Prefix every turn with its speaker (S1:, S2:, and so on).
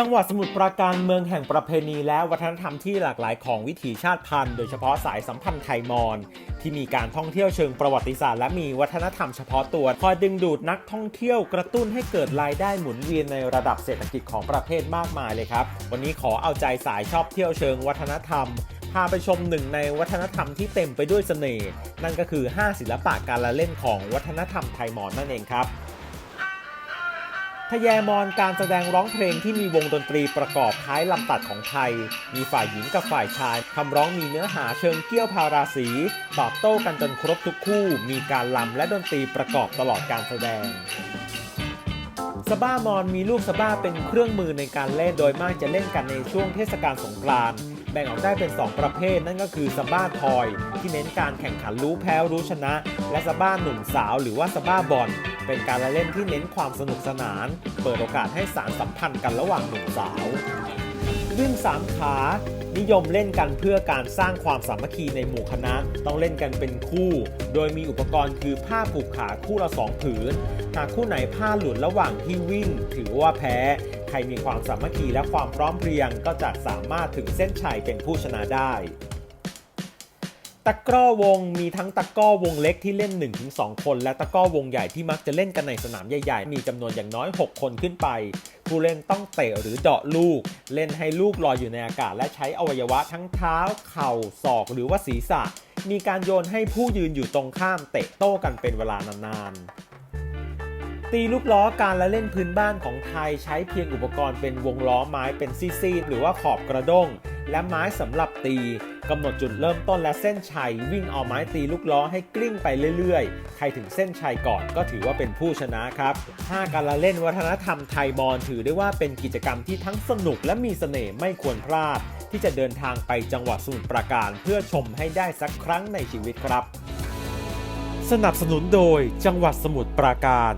S1: จังหวัดสมุทรปราการเมืองแห่งประเพณีและวัฒนธรรมที่หลากหลายของวิถีชาติพันธุ์ โดยเฉพาะสายสัมพันธ์ไทยมอญที่มีการท่องเที่ยวเชิงประวัติศาสตร์และมีวัฒนธรรมเฉพาะตัวคอยดึงดูดนักท่องเที่ยวกระตุ้นให้เกิดรายได้หมุนเวียนในระดับเศรษฐกิจของประเทศมากมายเลยครับ วันนี้ขอเอาใจสายชอบเที่ยวเชิงวัฒนธรรมพาไปชมหนึ่งในวัฒนธรรมที่เต็มไปด้วยเสน่ห์นั่นก็คือ 5 ศิลปะการละเล่นของวัฒนธรรมไทยมอญนั่นเองครับ ทแยมอนการแสดงร้องเพลงที่มีวงดนตรีประกอบคล้ายลำตัดของไทย มีฝ่ายหญิงกับฝ่ายชายคำร้องมีเนื้อหาเชิงเกี้ยวพาราสีตอบโต้กันจนครบทุกคู่ มีการลำและดนตรีประกอบตลอดการแสดง สบ้ามอนมีลูกสบ้าเป็นเครื่องมือในการเล่นโดยมากจะเล่นกันในช่วงเทศกาลสงกรานต์แบ่งออกได้เป็น 2 ประเภทนั่นก็คือสบ้าทอย ที่เน้นการแข่งขันรู้แพ้รู้ชนะ และสบ้าหนุ่มสาว หรือว่าสบ้าบอลเป็นการละเล่นที่เน้นความสนุกสนาน เปิดโอกาสให้สารสัมพันธ์กันระหว่างหนุ่มสาว วิ่งสามขา นิยมเล่นกันเพื่อการสร้างความสามัคคีในหมู่คณะ ต้องเล่นกันเป็นคู่ โดยมีอุปกรณ์คือผ้าผูกขาคู่ละสองผืน หากคู่ไหนผ้าหลุดระหว่างที่วิ่ง ถือว่าแพ้ ใครมีความสามัคคีและความพร้อมเพรียงก็จะสามารถถึงเส้นชัยเป็นผู้ชนะได้ ตะกร้อวงมีทั้งตะกร้อวงเล็กที่เล่น 1-2 คน และตะกร้อวงใหญ่ที่มักจะเล่นกันในสนามใหญ่ๆ มีจำนวนอย่างน้อย 6 คนขึ้นไป ผู้เล่นต้องเตะหรือเดาะลูก เล่นให้ลูกลอยอยู่ในอากาศ และใช้อวัยวะทั้งเท้า เข่า ศอก หรือว่าศีรษะ มีการโยนให้ผู้ยืนอยู่ตรงข้ามเตะโต้กันเป็นเวลานานๆ ตีลูกล้อการละเล่นพื้นบ้านของไทยใช้เพียงอุปกรณ์เป็นวงล้อไม้เป็นซี่ๆหรือว่าขอบกระด้ง และไม้สำหรับตีกำหนดจุดเริ่มต้นและเส้นชัย วิ่งเอาไม้ตีลูกล้อให้กลิ้งไปเรื่อยๆ ใครถึงเส้นชัยก่อนก็ถือว่าเป็นผู้ชนะครับถ้าการละเล่นวัฒนธรรมไทยมอญถือได้ว่าเป็นกิจกรรมที่ทั้งสนุกและมีเสน่ห์ไม่ควรพลาด ที่จะเดินทางไปจังหวัดสมุทรปราการเพื่อชมให้ได้สักครั้งในชีวิตครับ สนับสนุนโดยจังหวัดสมุทรปราการ